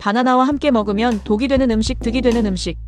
바나나와 함께 먹으면 독이 되는 음식, 득이 되는 음식.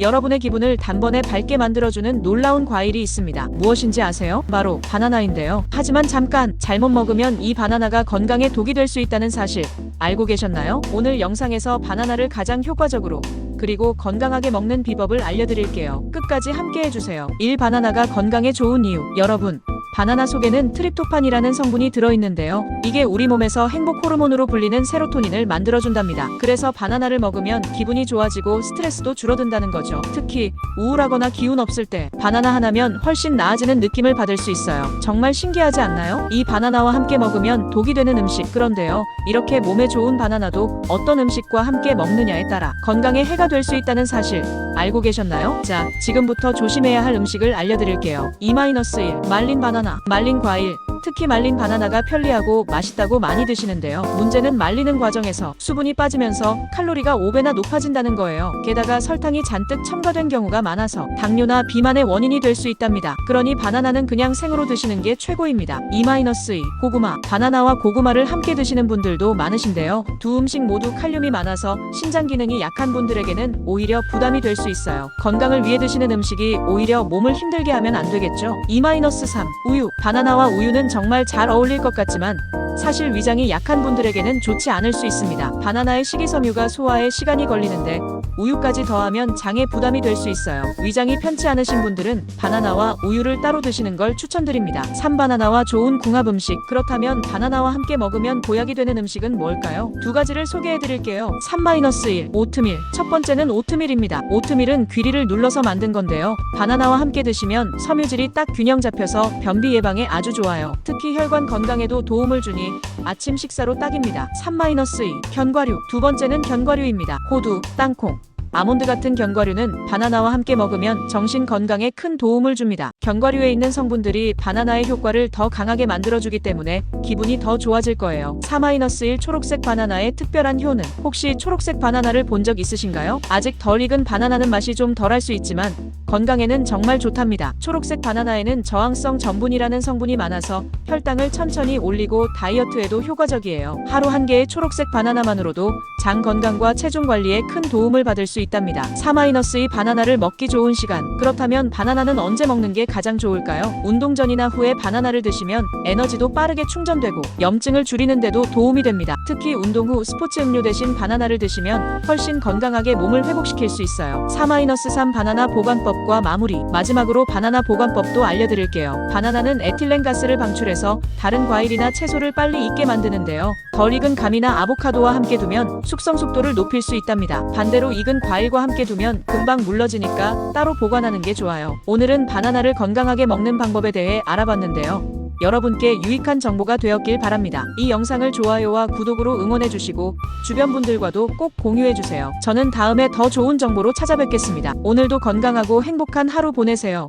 여러분의 기분을 단번에 밝게 만들어주는 놀라운 과일이 있습니다. 무엇인지 아세요? 바로 바나나인데요. 하지만 잠깐 잘못 먹으면 이 바나나가 건강에 독이 될 수 있다는 사실 알고 계셨나요? 오늘 영상에서 바나나를 가장 효과적으로 그리고 건강하게 먹는 비법을 알려드릴게요. 끝까지 함께 해주세요. 1. 바나나가 건강에 좋은 이유. 여러분, 바나나 속에는 트립토판이라는 성분이 들어있는데요. 이게 우리 몸에서 행복 호르몬으로 불리는 세로토닌을 만들어준답니다. 그래서 바나나를 먹으면 기분이 좋아지고 스트레스도 줄어든다는 거죠. 특히 우울하거나 기운 없을 때 바나나 하나면 훨씬 나아지는 느낌을 받을 수 있어요. 정말 신기하지 않나요? 이 바나나와 함께 먹으면 독이 되는 음식. 그런데요. 이렇게 몸에 좋은 바나나도 어떤 음식과 함께 먹느냐에 따라 건강에 해가 될 수 있다는 사실 알고 계셨나요? 자, 지금부터 조심해야 할 음식을 알려드릴게요. 2-1 말린 바나나, 말린 과일, 특히 말린 바나나가 편리하고 맛있다고 많이 드시는데요. 문제는 말리는 과정에서 수분이 빠지면서 칼로리가 5배나 높아진다는 거예요. 게다가 설탕이 잔뜩 첨가된 경우가 많아서 당뇨나 비만의 원인이 될 수 있답니다. 그러니 바나나는 그냥 생으로 드시는 게 최고입니다. 2-2 고구마, 바나나와 고구마를 함께 드시는 분들도 많으신데요. 두 음식 모두 칼륨이 많아서 신장 기능이 약한 분들에게는 오히려 부담이 될 수 있어요. 건강을 위해 드시는 음식이 오히려 몸을 힘들게 하면 안 되겠죠. 2-3 우유, 바나나와 우유는 정말 잘 어울릴 것 같지만 사실 위장이 약한 분들에게는 좋지 않을 수 있습니다. 바나나의 식이섬유가 소화에 시간이 걸리는데 우유까지 더하면 장에 부담이 될 수 있어요. 위장이 편치 않으신 분들은 바나나와 우유를 따로 드시는 걸 추천드립니다. 3. 바나나와 좋은 궁합 음식. 그렇다면 바나나와 함께 먹으면 보약이 되는 음식은 뭘까요? 두 가지를 소개해 드릴게요. 3-1 오트밀. 첫 번째는 오트밀입니다. 오트밀은 귀리를 눌러서 만든 건데요. 바나나와 함께 드시면 섬유질이 딱 균형 잡혀서 변비 예방에 아주 좋아요. 특히 혈관 건강에도 도움을 주니 아침 식사로 딱입니다. 3-2 견과류. 두 번째는 견과류입니다. 호두, 땅콩. 아몬드 같은 견과류는 바나나와 함께 먹으면 정신 건강에 큰 도움을 줍니다. 견과류에 있는 성분들이 바나나의 효과를 더 강하게 만들어주기 때문에 기분이 더 좋아질 거예요. 3-1 초록색 바나나의 특별한 효능. 혹시 초록색 바나나를 본 적 있으신가요? 아직 덜 익은 바나나는 맛이 좀 덜할 수 있지만 건강에는 정말 좋답니다. 초록색 바나나에는 저항성 전분이라는 성분이 많아서 혈당을 천천히 올리고 다이어트에도 효과적이에요. 하루 한 개의 초록색 바나나만으로도 장 건강과 체중 관리에 큰 도움을 받을 수 있답니다. 3-2 바나나를 먹기 좋은 시간. 그렇다면 바나나는 언제 먹는 게 가장 좋을까요? 운동 전이나 후에 바나나를 드시면 에너지도 빠르게 충전되고 염증을 줄이는데도 도움이 됩니다. 특히 운동 후 스포츠 음료 대신 바나나를 드시면 훨씬 건강하게 몸을 회복시킬 수 있어요. 3-3 바나나 보관법 과 마무리. 마지막으로 바나나 보관법도 알려드릴게요. 바나나는 에틸렌 가스를 방출해서 다른 과일이나 채소를 빨리 익게 만드는데요. 덜 익은 감이나 아보카도와 함께 두면 숙성 속도를 높일 수 있답니다. 반대로 익은 과일과 함께 두면 금방 물러지니까 따로 보관하는 게 좋아요. 오늘은 바나나를 건강하게 먹는 방법에 대해 알아봤는데요. 여러분께 유익한 정보가 되었길 바랍니다. 이 영상을 좋아요와 구독으로 응원해주시고 주변 분들과도 꼭 공유해주세요. 저는 다음에 더 좋은 정보로 찾아뵙겠습니다. 오늘도 건강하고 행복한 하루 보내세요.